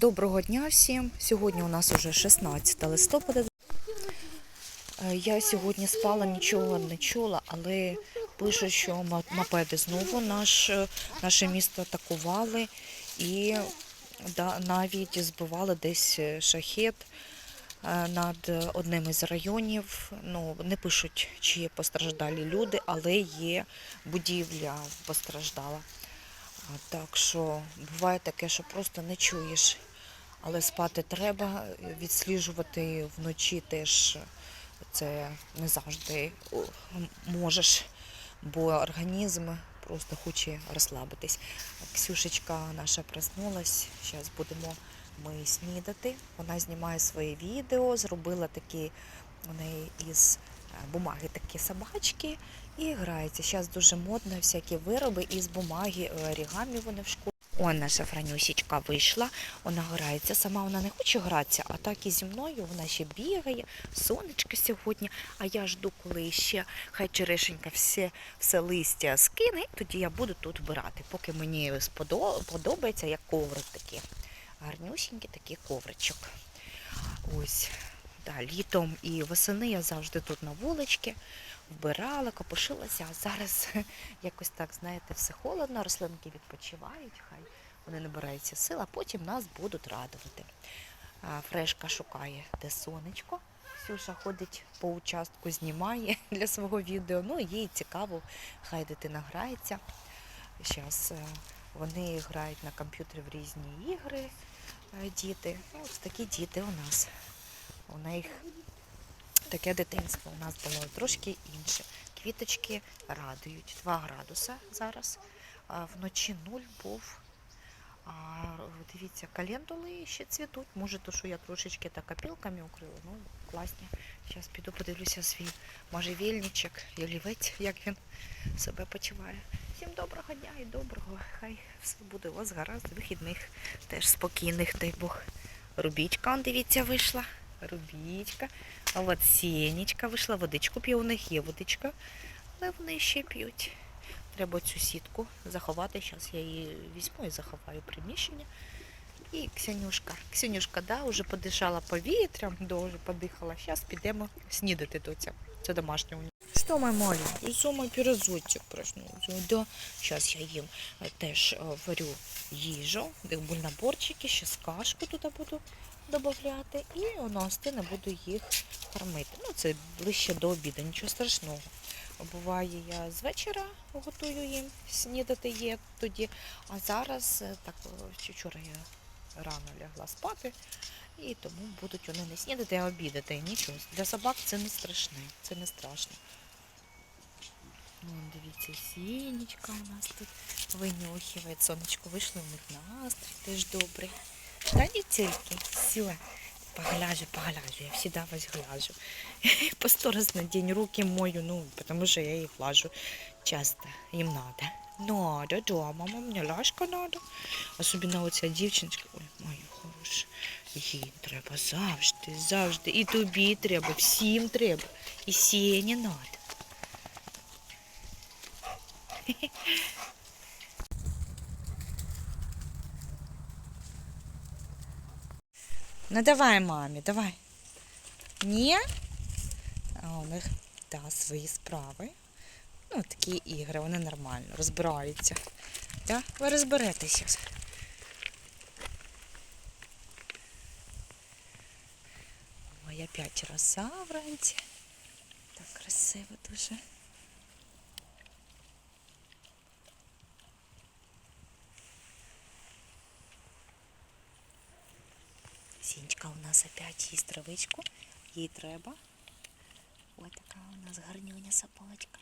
Доброго дня всім. Сьогодні у нас уже 16 листопада. Е, Я сьогодні спала, нічого не чула, але пишуть, що мопеди знову наш, е, наше місто атакували і навіть збивали десь е, шахет над одним із районів. Ну, не пишуть, чи є постраждалі люди, але є будівля постраждала. Так що буває таке, що просто не чуєш, але спати треба, відсліджувати вночі теж це не завжди можеш, бо організм просто хоче розслабитись. Ксюшечка наша проснулась, зараз будемо ми снідати. Вона знімає своє відео, зробила такі у неї із е, бумаги такі собачки і грається. Зараз дуже модно всякі вироби із бумаги, орігамі вони в школі. О, наша Франюсічка вийшла, вона грається. Сама вона не хоче гратися, а так і зі мною вона ще бігає, сонечко сьогодні. А я жду, коли ще хай черешенька все, все листя скине, тоді я буду тут вбирати. Поки мені подобається, як коврик такий. Гарнюсінький такий ковричок. Ось. Да, літом і восени я завжди тут на вуличці вбирала, копошилася, а зараз якось так, знаєте, все холодно, рослинки відпочивають, хай вони набираються сил, а потім нас будуть радувати. Фрешка шукає, де сонечко. Ксюша ходить по участку, знімає для свого відео. Ну, їй цікаво, хай дитина грається. Зараз вони грають на комп'ютері в різні ігри, е, діти. Ну, ось такі діти у нас. У них таке дитинство у нас було трошки інше. Квіточки радують. 2 градуса зараз. Вночі нуль був. А, дивіться, календули ще цвітуть. Може, то, що я трошечки так опілками укрила. Ну, класні. Зараз піду подивлюся свій можжевільничок, ялівець, як він себе почуває. Всім доброго дня і доброго. Хай все буде у вас гаразд, вихідних, теж спокійних, дай Бог. Рубічка, он, дивіться, вийшла. Рубічка. А от сінечка вийшла, водичку п'є, у них є водичка, але вони ще п'ють. Треба цю сітку заховати. Зараз я її візьму і заховаю приміщення. І Ксенюшка. Ксенюшка, да, вже подишала повітрям, дуже подихала. Зараз підемо снідати до цього. Це домашнє у Что, мой маленький, со мой пирозотик проснулся. Да, сейчас я їм е, теж е, варю їжу, бульнаборчики, ще кашку туди буду додати. І воно остине буду їх кормити. Ну, це ближче до обіду, нічого страшного. Буває, я з вечора готую їм снідати є тоді. А зараз, е, так, вчора я рано лягла спати, і тому будуть вони не снідати, а обідати. Нічого. Для собак це не страшне, це не страшно. Ну, дивіться, сінечка у нас тут винюхиває. Сонечко вийшло, них настрій теж добрий. Да, не тільки. Все. Погляжу, погляжу. Я всегда вас гляжу. По сто раз на день руки мою, ну, потому что я их глажу часто. Им надо. Надо, да, мама, мне лашка надо. Особенно оця дівчинка. Ой, моя хороша. Їй треба завжди, завжди. І тобі треба, всім треба. І сіні надо. Ну давай, мамі, давай. Ні? А у них да, свої справи. Ну, такі ігри, вони нормально, розбираються. Да? Ви розберетеся. Ой, опять роса вранці. Так красиво дуже. Сінечка у нас опять їсть травичку. Їй треба. Ось така у нас гарнюня собачка.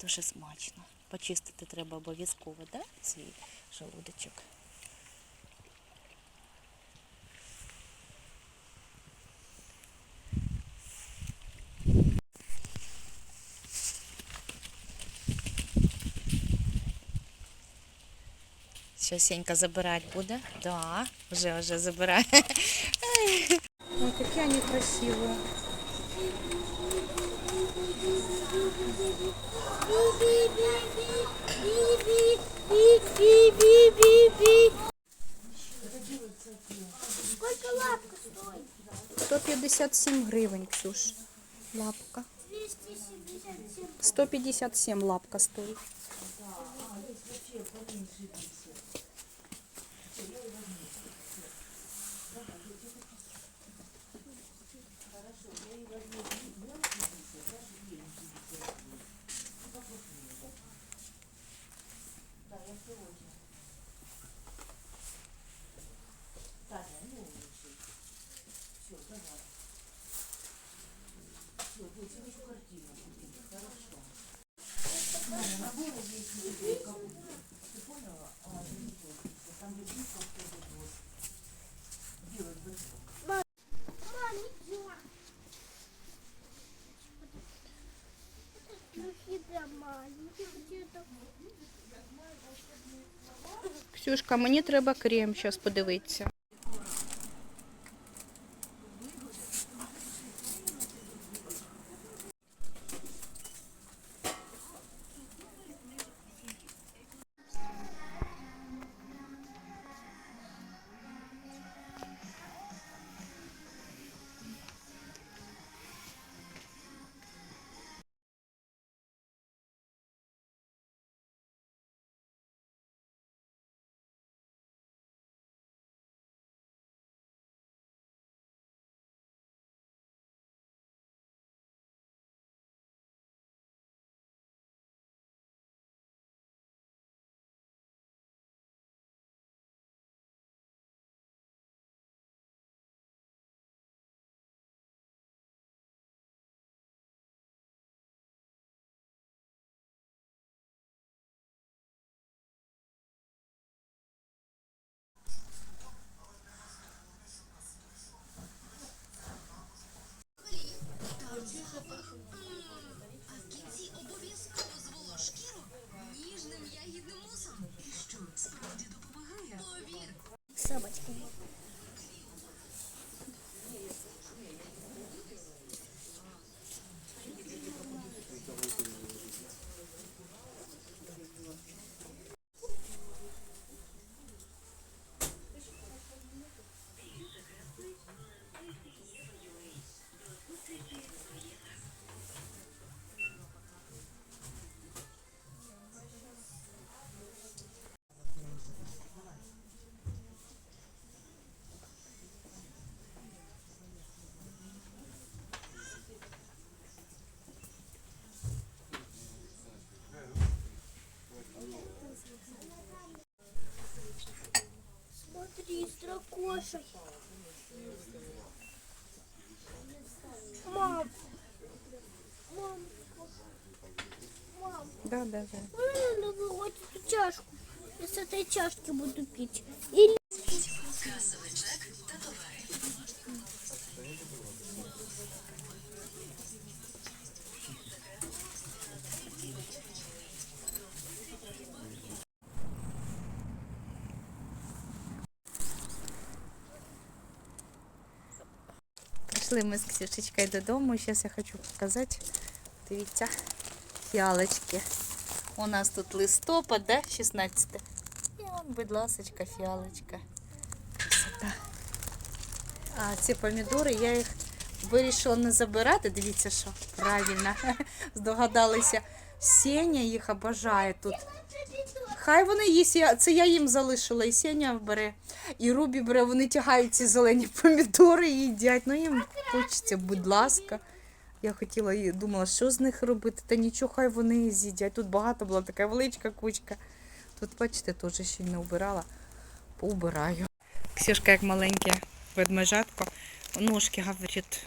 Дуже смачно. Почистити треба обов'язково, да? Свій желудочок. Що Сенька забирати буде? Да, вже вже забирає. Ой, какие они красивые. Сколько лапка стоит? 157 гривень, Ксюш. Лапка. 277. 157 лапка все 去吃 Ксюшка, мені треба крем, зараз подивитися. Мам. Мам. Мам. Да, да, да. Эту чашку. Я с этой чашки буду пить. Или... Прийшли ми з Ксюшечкою додому. Зараз я хочу показати. Дивіться, фіалочки. У нас тут листопад, да? 16. І он, будь ласочка, фіалочка. Красота. А ці помідори, я їх вирішила не забирати. Дивіться, що правильно. Здогадалися. Сеня їх обожає тут. Хай вони їсть, це я їм залишила, і Сеня бере, і Рубі бере, вони тягають ці зелені помідори і їдять. Ну їм хочеться, будь ласка. Я хотіла і думала, що з них робити, та нічого, хай вони з'їдять. Тут багато була така величка кучка. Тут, бачите, теж ще не убирала. Поубираю. Ксюшка, як маленьке ведмежатко, ножки, говорить,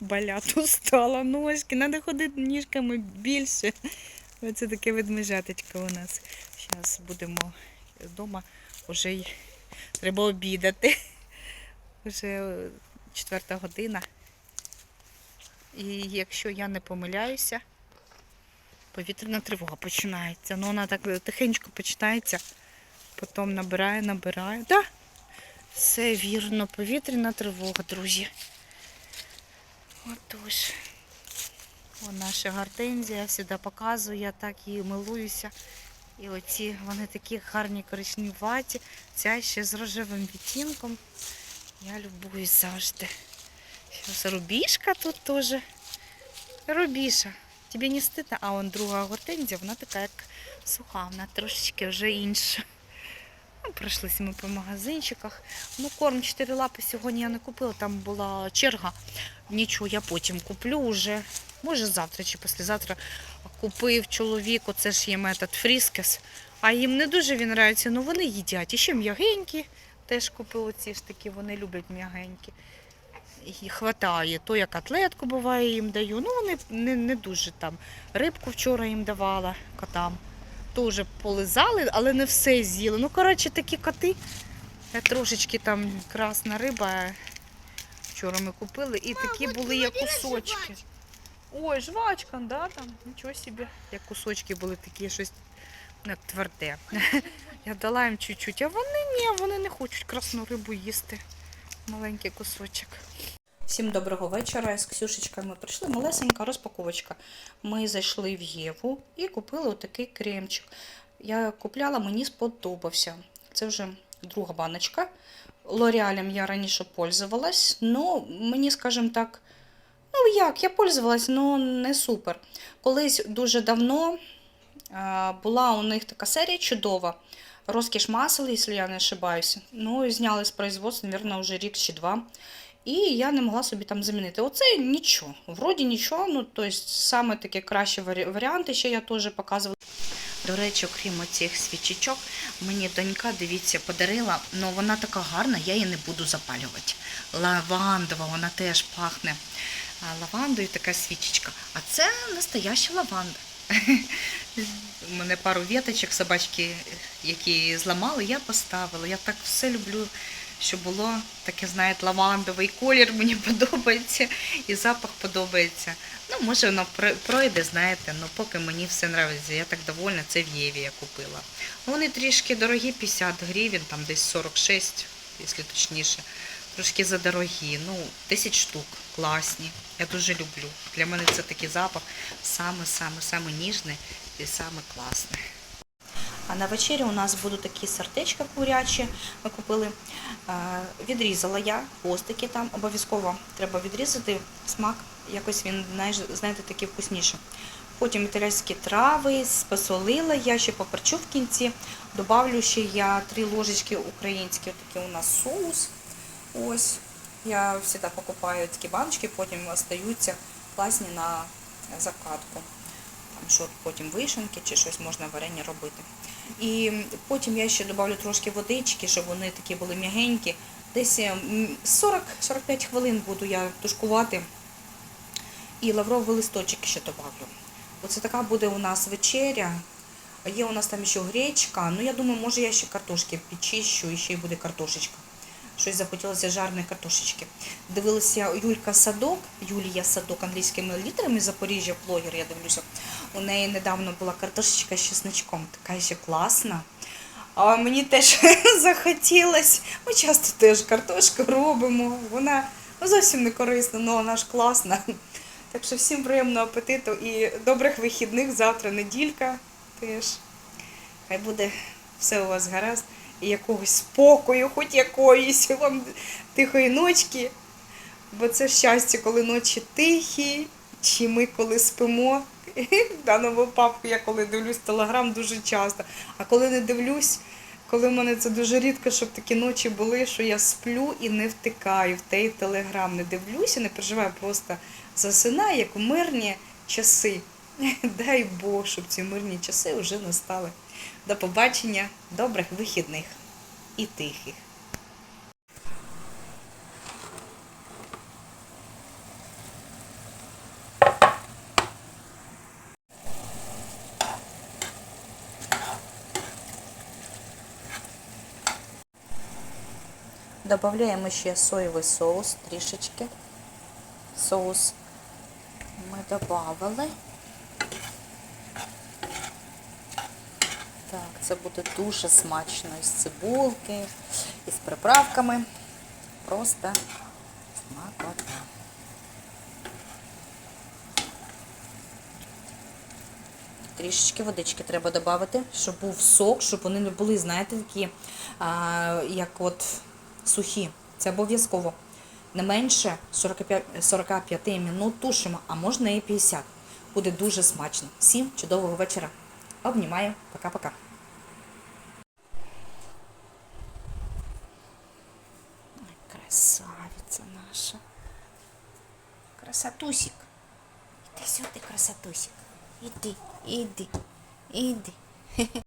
болять, устала ножки, треба ходити ніжками більше. Оце таке ведмежаточко у нас. Зараз будемо вдома, вже й треба обідати. Вже е, четверта година. І якщо я не помиляюся, повітряна тривога починається. Ну, вона так тихенько починається, потім набирає, набирає. Так, все вірно, повітряна тривога, друзі. Отож. О, наша гортензія завжди показую, я так її милуюся. І оці вони такі гарні коричневаті, ця ще з рожевим відтінком. Я любуюсь завжди. Зараз рубішка тут теж. Рубіша. Тобі не стидно? А он друга гортензія, вона така як суха, вона трошечки вже інша. Ну, пройшлися ми по магазинчиках. Ну, корм 4 лапи сьогодні я не купила, там була черга. Нічого, я потім куплю вже. Може завтра чи післязавтра купив чоловіку, це ж є метод фріскес. А їм не дуже він нравиться, але вони їдять. І ще м'ягенькі. Теж купив ці ж такі, вони люблять м'ягенькі. І хватає. То я котлетку буває їм даю. Ну, вони не, не дуже там. Рибку вчора їм давала котам. Теж полизали, але не все з'їли. Ну, коротше, такі коти. Трошечки там красна риба. Вчора ми купили, і такі були як кусочки. Ой, жвачка, да, там, нічого собі. Як кусочки були такі щось не тверде. Я дала їм чуть-чуть, а вони ні, вони не хочуть красну рибу їсти. Маленький кусочок. Всім доброго вечора. З Ксюшечкою ми прийшли. Малесенька розпаковочка. Ми зайшли в Єву і купили отакий кремчик. Я купляла, мені сподобався. Це вже друга баночка. Лореалем я раніше пользувалась, але мені, скажімо так, ну як, я пользувалась, але не супер. Колись дуже давно була у них така серія чудова. Розкіш масел, якщо я не ошибаюся. Ну, зняли з производства, мабуть, вже рік чи два. І я не могла собі там замінити. Оце нічого. Вроді нічого, ну, тобто саме такі кращі варіанти, ще я теж показувала. До речі, окрім оцих свічечок, мені донька, дивіться, подарила, але вона така гарна, я її не буду запалювати. Лавандова, вона теж пахне лавандою така свічечка. А це настояща лаванда. У мене пару віточок, собачки, які зламали, я поставила. Я так все люблю, щоб було таке, знаєте, лавандовий колір мені подобається і запах подобається. Ну, може, воно пройде, знаєте, але поки мені все подобається. Я так довольна, це в Єві я купила. Ну, Вони трішки дорогі, 50 гривень, там десь 46, якщо точніше. Трошки задорогі. Ну, 10 штук, класні. Я дуже люблю. Для мене це такий запах саме-саме-саме ніжний і саме класний. А на вечері у нас будуть такі сартечка курячі. Ми купили. Е, Відрізала я хвостики там. Обов'язково треба відрізати смак. Якось він, знаєте, такий вкусніше. Потім італійські трави, посолила я, ще поперчу в кінці. Добавлю ще я три ложечки українські, такий у нас соус. Ось. Я завжди покупаю такі баночки, потім остаються класні на закатку. Там що потім вишенки чи щось можна варення робити. І потім я ще додавлю трошки водички, щоб вони такі були м'ягенькі. Десь 40-45 хвилин буду я тушкувати. І лавровий листочок ще додавлю. Оце така буде у нас вечеря. Є у нас там ще гречка. Ну, я думаю, може я ще картошки підчищу і ще й буде картошечка. Щось захотілося жарної картошечки. Дивилася Юлька Садок, Юлія Садок англійськими літерами Запоріжжя, блогер, я дивлюся. У неї недавно була картошечка з чесночком. Така ще класна. А мені теж захотілося. Ми часто теж картошку робимо. Вона ну, зовсім не корисна, але вона ж класна. Так що всім приємного апетиту і добрих вихідних. Завтра неділька теж. Хай буде все у вас гаразд якогось спокою, хоч якоїсь вам тихої ночки. Бо це щастя, коли ночі тихі, чи ми коли спимо. В даному випадку я коли дивлюсь телеграм дуже часто. А коли не дивлюсь, коли в мене це дуже рідко, щоб такі ночі були, що я сплю і не втикаю в той телеграм, не дивлюся, не переживаю, просто засинаю, як в мирні часи. Дай Бог, щоб ці мирні часи вже настали. До побачення, добрих вихідних і тихих. Добавляємо ще соєвий соус трішечки. Соус ми додали. Так, це буде дуже смачно із цибулки, із приправками. Просто смакота. Трішечки водички треба додати, щоб був сок, щоб вони не були, знаєте, такі, а, як от сухі. Це обов'язково. Не менше 45, 45 минут тушимо, а можна і 50. Буде дуже смачно. Всім чудового вечора. Обнімаю. Пока-пока. Ой, Красавиця наша. Красотусик. Іди сюди, красотусик. Іди, іди, іди.